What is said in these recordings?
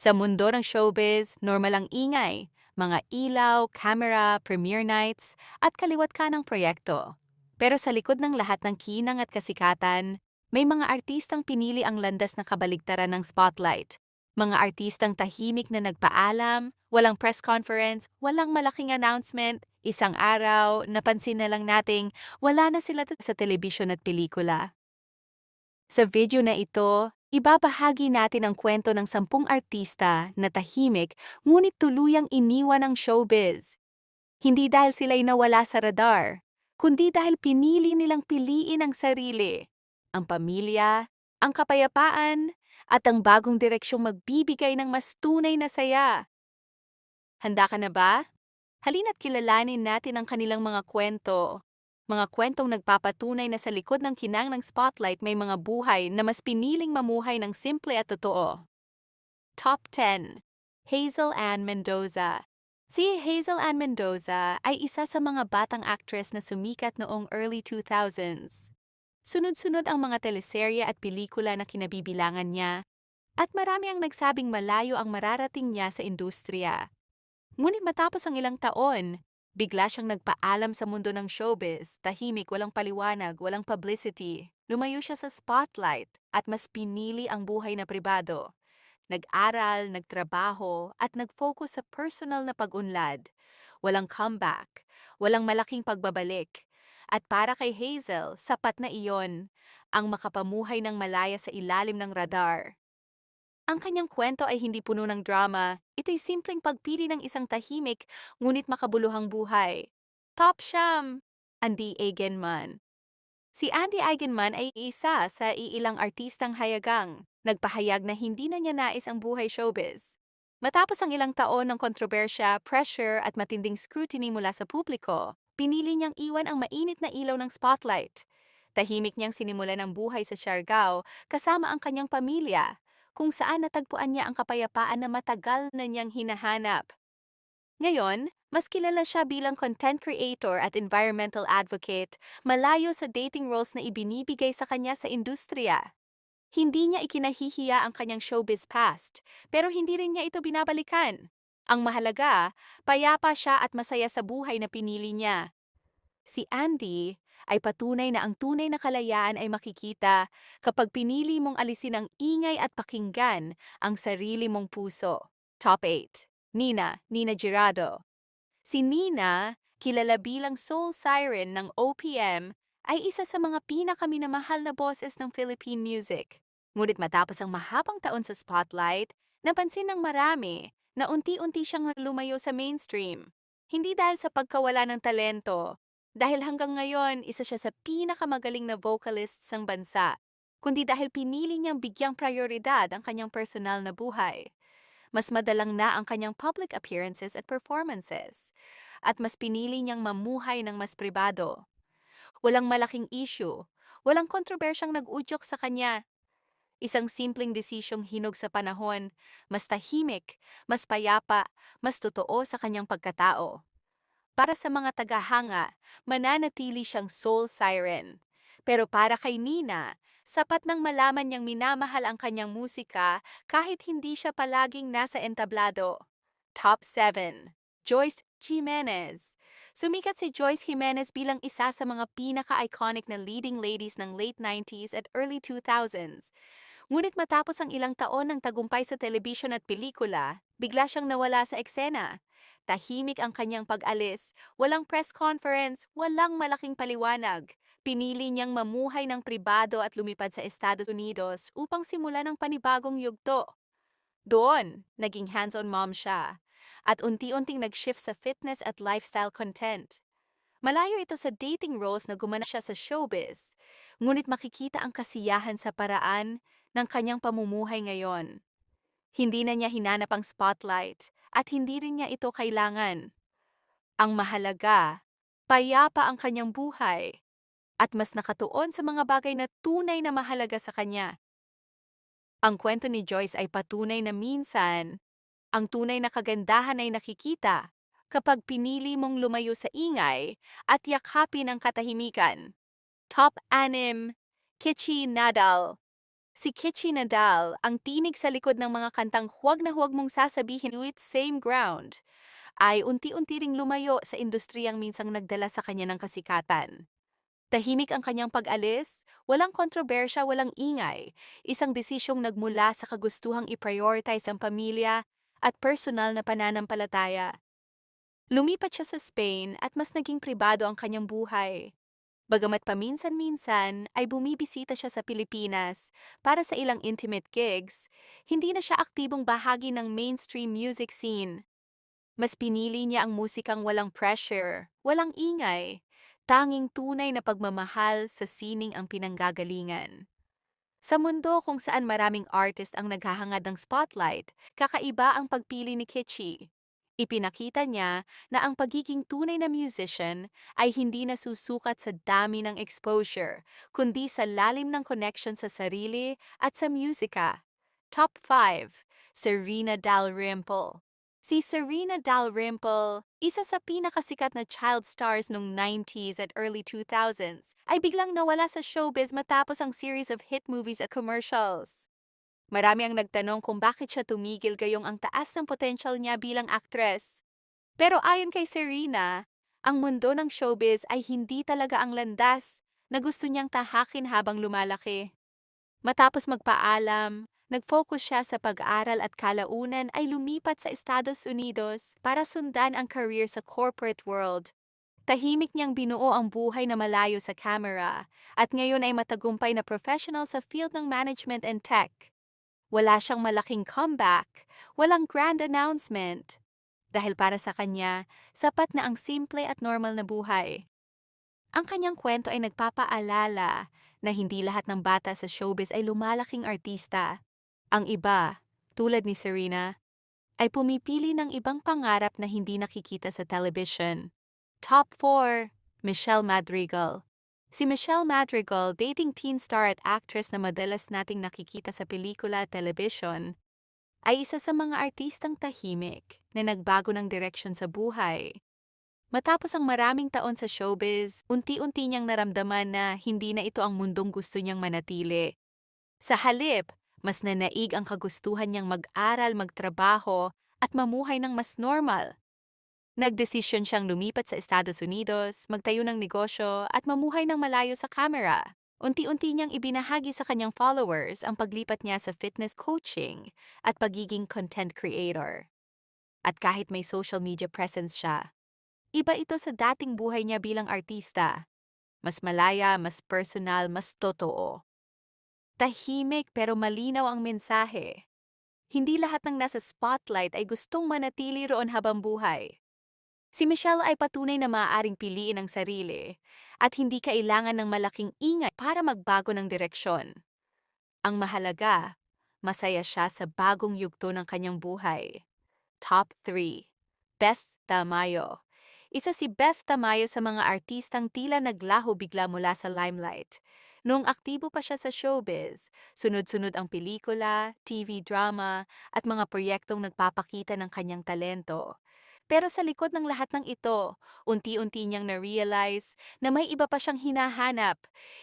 Sa mundo ng showbiz, normal ang ingay, mga ilaw, camera, premiere nights, at kaliwat ka ng proyekto. Pero sa likod ng lahat ng kinang at kasikatan, may mga artistang pinili ang landas na kabaligtaran ng spotlight. Mga artistang tahimik na nagpaalam, walang press conference, walang malaking announcement, isang araw, napansin na lang nating wala na sila sa telebisyon at pelikula. Sa video na ito, ibabahagi natin ang kwento ng sampung artista na tahimik ngunit tuluyang iniwan ng showbiz. Hindi dahil sila'y nawala sa radar, kundi dahil pinili nilang piliin ang sarili, ang pamilya, ang kapayapaan, at ang bagong direksyong magbibigay ng mas tunay na saya. Handa ka na ba? Halina't kilalanin natin ang kanilang mga kwento. Mga kwentong nagpapatunay na sa likod ng kinang ng spotlight may mga buhay na mas piniling mamuhay ng simple at totoo. Top 10. Hazel Ann Mendoza Si Hazel Ann Mendoza ay isa sa mga batang actress na sumikat noong early 2000s. Sunod-sunod ang mga teleserye at pelikula na kinabibilangan niya, at marami ang nagsabing malayo ang mararating niya sa industriya. Ngunit matapos ang ilang taon, bigla siyang nagpaalam sa mundo ng showbiz, tahimik, walang paliwanag, walang publicity. Lumayo siya sa spotlight at mas pinili ang buhay na pribado. Nag-aral, nagtrabaho, at nag-focus sa personal na pag-unlad. Walang comeback, walang malaking pagbabalik. At para kay Hazel, sapat na iyon, ang makapamuhay ng malaya sa ilalim ng radar. Ang kanyang kwento ay hindi puno ng drama, ito'y simpleng pagpili ng isang tahimik ngunit makabuluhang buhay. Top Sham! Andy Eigenman Si Andy Eigenman ay isa sa iilang artistang hayagang, nagpahayag na hindi na niya nais ang buhay showbiz. Matapos ang ilang taon ng kontrobersya, pressure at matinding scrutiny mula sa publiko, pinili niyang iwan ang mainit na ilaw ng spotlight. Tahimik niyang sinimulan ang buhay sa Siargao kasama ang kanyang pamilya, kung saan natagpuan niya ang kapayapaan na matagal na niyang hinahanap. Ngayon, mas kilala siya bilang content creator at environmental advocate, malayo sa dating roles na ibinibigay sa kanya sa industriya. Hindi niya ikinahihiya ang kanyang showbiz past, pero hindi rin niya ito binabalikan. Ang mahalaga, payapa siya at masaya sa buhay na pinili niya. Si Andy ay patunay na ang tunay na kalayaan ay makikita kapag pinili mong alisin ang ingay at pakinggan ang sarili mong puso. Top 8. Nina, Nina Girado. Si Nina, kilala bilang soul siren ng OPM, ay isa sa mga pinakaminamahal na boses ng Philippine music. Ngunit matapos ang mahabang taon sa spotlight, napansin ng marami na unti-unti siyang lumayo sa mainstream. Hindi dahil sa pagkawala ng talento, dahil hanggang ngayon isa siya sa pinakamagaling na vocalists ng bansa, kundi dahil pinili niyang bigyang prioridad ang kanyang personal na buhay mas madalang na ang kanyang public appearances at performances, at mas pinili niyang mamuhay ng mas pribado. Walang malaking issue, walang kontrobersyang nag-udyok sa kanya. Isang simpleng desisyong hinog sa panahon, mas tahimik, mas payapa, mas totoo sa kanyang pagkatao. Para sa mga tagahanga, mananatili siyang soul siren. Pero para kay Nina, sapat nang malaman niyang minamahal ang kanyang musika kahit hindi siya palaging nasa entablado. Top 7. Joyce Jimenez Sumikat si Joyce Jimenez bilang isa sa mga pinaka-iconic na leading ladies ng late 90s at early 2000s. Ngunit matapos ang ilang taon ng tagumpay sa telebisyon at pelikula, bigla siyang nawala sa eksena. Tahimik ang kanyang pag-alis, walang press conference, walang malaking paliwanag. Pinili niyang mamuhay ng pribado at lumipad sa Estados Unidos upang simulan ang panibagong yugto. Doon, naging hands-on mom siya at unti-unting nag-shift sa fitness at lifestyle content. Malayo ito sa dating roles na gumana siya sa showbiz, ngunit makikita ang kasiyahan sa paraan ng kanyang pamumuhay ngayon. Hindi na niya hinanap ang spotlight at hindi rin niya ito kailangan. Ang mahalaga, payapa ang kanyang buhay at mas nakatuon sa mga bagay na tunay na mahalaga sa kanya. Ang kwento ni Joyce ay patunay na minsan, ang tunay na kagandahan ay nakikita kapag pinili mong lumayo sa ingay at yakapin ang katahimikan. Top 6 Kichi Nadal Si Kitchi Nadal, ang tinig sa likod ng mga kantang huwag na huwag mong sasabihin with same ground, ay unti-unti ring lumayo sa industriyang minsang nagdala sa kanya ng kasikatan. Tahimik ang kanyang pag-alis, walang kontrobersya, walang ingay, isang desisyong nagmula sa kagustuhang i-prioritize ang pamilya at personal na pananampalataya. Lumipat siya sa Spain at mas naging pribado ang kanyang buhay. Bagamat paminsan-minsan ay bumibisita siya sa Pilipinas para sa ilang intimate gigs, hindi na siya aktibong bahagi ng mainstream music scene. Mas pinili niya ang musikang walang pressure, walang ingay, tanging tunay na pagmamahal sa sining ang pinanggagalingan. Sa mundo kung saan maraming artist ang naghahangad ng spotlight, kakaiba ang pagpili ni Kitschy. Ipinakita niya na ang pagiging tunay na musician ay hindi nasusukat sa dami ng exposure, kundi sa lalim ng connection sa sarili at sa musika. Top 5. Serena Dalrymple Si Serena Dalrymple, isa sa pinakasikat na child stars noong 90s at early 2000s, ay biglang nawala sa showbiz matapos ang series of hit movies at commercials. Marami ang nagtanong kung bakit siya tumigil gayong ang taas ng potential niya bilang actress. Pero ayon kay Serena, ang mundo ng showbiz ay hindi talaga ang landas na gusto niyang tahakin habang lumalaki. Matapos magpaalam, nag-focus siya sa pag-aral at kalaunan ay lumipat sa Estados Unidos para sundan ang career sa corporate world. Tahimik niyang binuo ang buhay na malayo sa camera at ngayon ay matagumpay na professional sa field ng management and tech. Wala siyang malaking comeback, walang grand announcement. Dahil para sa kanya, sapat na ang simple at normal na buhay. Ang kanyang kwento ay nagpapaalala na hindi lahat ng bata sa showbiz ay lumalaking artista. Ang iba, tulad ni Serena, ay pumipili ng ibang pangarap na hindi nakikita sa television. Top 4. Michelle Madrigal Si Michelle Madrigal, dating teen star at actress na madalas nating nakikita sa pelikula at television, ay isa sa mga artistang tahimik na nagbago ng direksyon sa buhay. Matapos ang maraming taon sa showbiz, unti-unti niyang naramdaman na hindi na ito ang mundong gusto niyang manatili. Sa halip, mas nanaig ang kagustuhan niyang mag-aral, magtrabaho, at mamuhay ng mas normal. Nagdesisyon siyang lumipat sa Estados Unidos, magtayo ng negosyo at mamuhay ng malayo sa camera. Unti-unti niyang ibinahagi sa kanyang followers ang paglipat niya sa fitness coaching at pagiging content creator. At kahit may social media presence siya, iba ito sa dating buhay niya bilang artista. Mas malaya, mas personal, mas totoo. Tahimik pero malinaw ang mensahe. Hindi lahat ng nasa spotlight ay gustong manatili roon habang buhay. Si Michelle ay patunay na maaaring piliin ang sarili at hindi kailangan ng malaking ingay para magbago ng direksyon. Ang mahalaga, masaya siya sa bagong yugto ng kanyang buhay. Top 3. Beth Tamayo Isa si Beth Tamayo sa mga artistang tila naglaho bigla mula sa limelight. Noong aktibo pa siya sa showbiz, sunod-sunod ang pelikula, TV drama, at mga proyektong nagpapakita ng kanyang talento. Pero sa likod ng lahat ng ito, unti-unti niyang na-realize na may iba pa siyang hinahanap,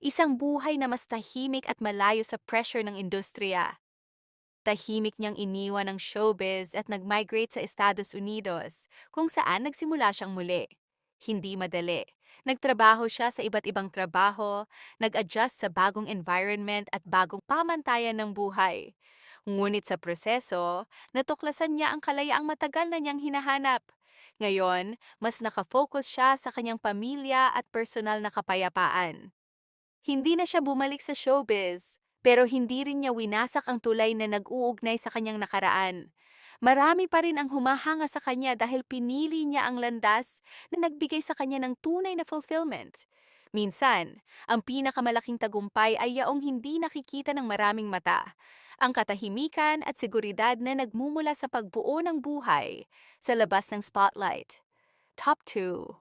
isang buhay na mas tahimik at malayo sa pressure ng industriya. Tahimik niyang iniwan ang showbiz at nag-migrate sa Estados Unidos, kung saan nagsimula siyang muli. Hindi madali. Nagtrabaho siya sa iba't ibang trabaho, nag-adjust sa bagong environment at bagong pamantayan ng buhay. Ngunit sa proseso, natuklasan niya ang kalayaang matagal na niyang hinahanap. Ngayon, mas nakafocus siya sa kanyang pamilya at personal na kapayapaan. Hindi na siya bumalik sa showbiz, pero hindi rin niya winasak ang tulay na nag-uugnay sa kanyang nakaraan. Marami pa rin ang humahanga sa kanya dahil pinili niya ang landas na nagbigay sa kanya ng tunay na fulfillment. Minsan, ang pinakamalaking tagumpay ay yaong hindi nakikita ng maraming mata ang katahimikan at seguridad na nagmumula sa pagbuo ng buhay sa labas ng spotlight. Top 2.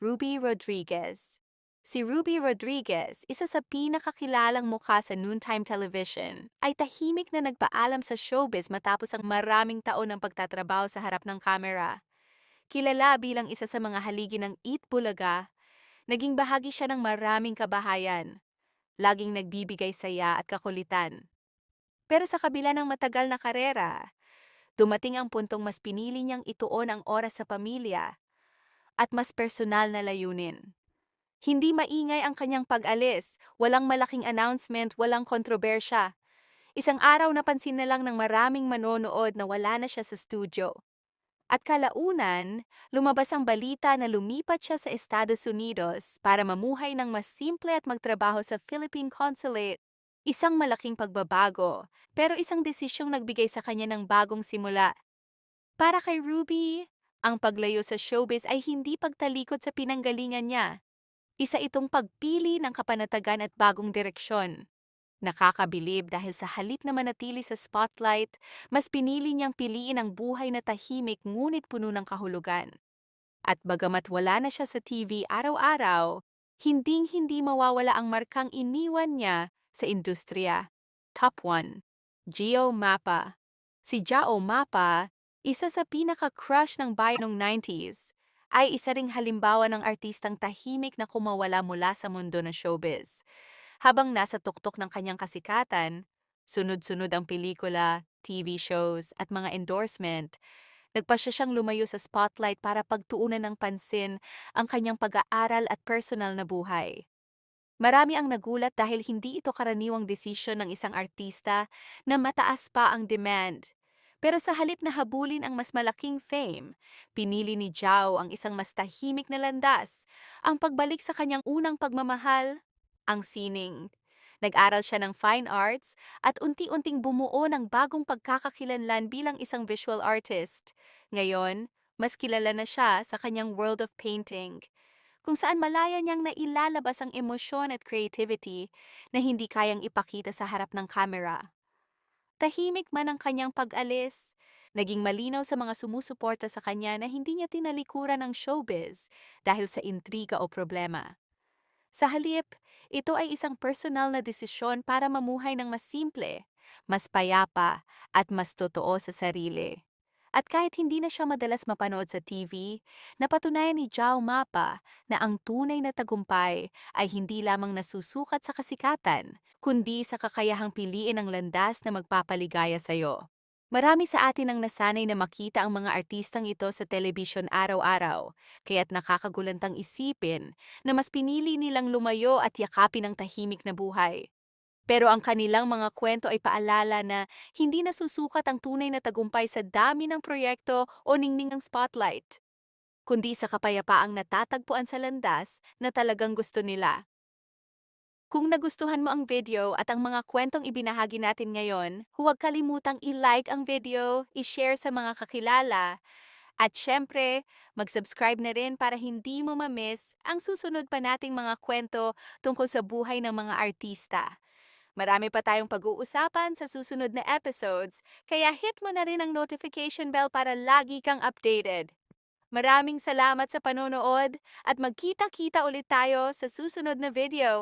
Ruby Rodriguez Si Ruby Rodriguez, isa sa pinakakilalang mukha sa noontime television, ay tahimik na nagpaalam sa showbiz matapos ang maraming taon ng pagtatrabaho sa harap ng kamera. Kilala bilang isa sa mga haligi ng Eat Bulaga, naging bahagi siya ng maraming kabahayan. Laging nagbibigay saya at kakulitan. Pero sa kabila ng matagal na karera, dumating ang puntong mas pinili niyang ituon ang oras sa pamilya at mas personal na layunin. Hindi maingay ang kanyang pag-alis, walang malaking announcement, walang kontrobersya. Isang araw napansin na lang ng maraming manonood na wala na siya sa studio. At kalaunan, lumabas ang balita na lumipat siya sa Estados Unidos para mamuhay ng mas simple at magtrabaho sa Philippine Consulate. Isang malaking pagbabago, pero isang desisyong nagbigay sa kanya ng bagong simula. Para kay Ruby, ang paglayo sa showbiz ay hindi pagtalikod sa pinanggalingan niya. Isa itong pagpili ng kapanatagan at bagong direksyon. Nakakabilib dahil sa halip na manatili sa spotlight, mas pinili niyang piliin ang buhay na tahimik ngunit puno ng kahulugan. At bagamat wala na siya sa TV araw-araw, hinding-hindi mawawala ang markang iniwan niya sa industriya. Top 1. Gio Mapa Si Jao Mapa, isa sa pinaka-crush ng bayan noong 90s, ay isa ring halimbawa ng artistang tahimik na kumawala mula sa mundo ng showbiz. Habang nasa tuktok ng kanyang kasikatan, sunod-sunod ang pelikula, TV shows at mga endorsement, nagpasya siyang lumayo sa spotlight para pagtuunan ng pansin ang kanyang pag-aaral at personal na buhay. Marami ang nagulat dahil hindi ito karaniwang desisyon ng isang artista na mataas pa ang demand. Pero sa halip na habulin ang mas malaking fame, pinili ni Zhao ang isang mas tahimik na landas, ang pagbalik sa kanyang unang pagmamahal, ang sining. Nag-aral siya ng fine arts at unti-unting bumuo ng bagong pagkakakilanlan bilang isang visual artist. Ngayon, mas kilala na siya sa kanyang world of painting, kung saan malaya niyang nailalabas ang emosyon at creativity na hindi kayang ipakita sa harap ng kamera. Tahimik man ang kanyang pag-alis, naging malinaw sa mga sumusuporta sa kanya na hindi niya tinalikuran ang showbiz dahil sa intriga o problema. Sa halip, ito ay isang personal na desisyon para mamuhay ng mas simple, mas payapa, at mas totoo sa sarili. At kahit hindi na siya madalas mapanood sa TV, napatunayan ni Jao Mapa na ang tunay na tagumpay ay hindi lamang nasusukat sa kasikatan, kundi sa kakayahang piliin ang landas na magpapaligaya sa iyo. Marami sa atin ang nasanay na makita ang mga artistang ito sa telebisyon araw-araw, kaya't nakakagulantang isipin na mas pinili nilang lumayo at yakapin ang tahimik na buhay. Pero ang kanilang mga kwento ay paalala na hindi nasusukat ang tunay na tagumpay sa dami ng proyekto o ningning ng spotlight, kundi sa kapayapaang natatagpuan sa landas na talagang gusto nila. Kung nagustuhan mo ang video at ang mga kwentong ibinahagi natin ngayon, huwag kalimutang i-like ang video, i-share sa mga kakilala, at syempre, mag-subscribe na rin para hindi mo ma-miss ang susunod pa nating mga kwento tungkol sa buhay ng mga artista. Marami pa tayong pag-uusapan sa susunod na episodes, kaya hit mo na rin ang notification bell para lagi kang updated. Maraming salamat sa panonood at magkita-kita ulit tayo sa susunod na video.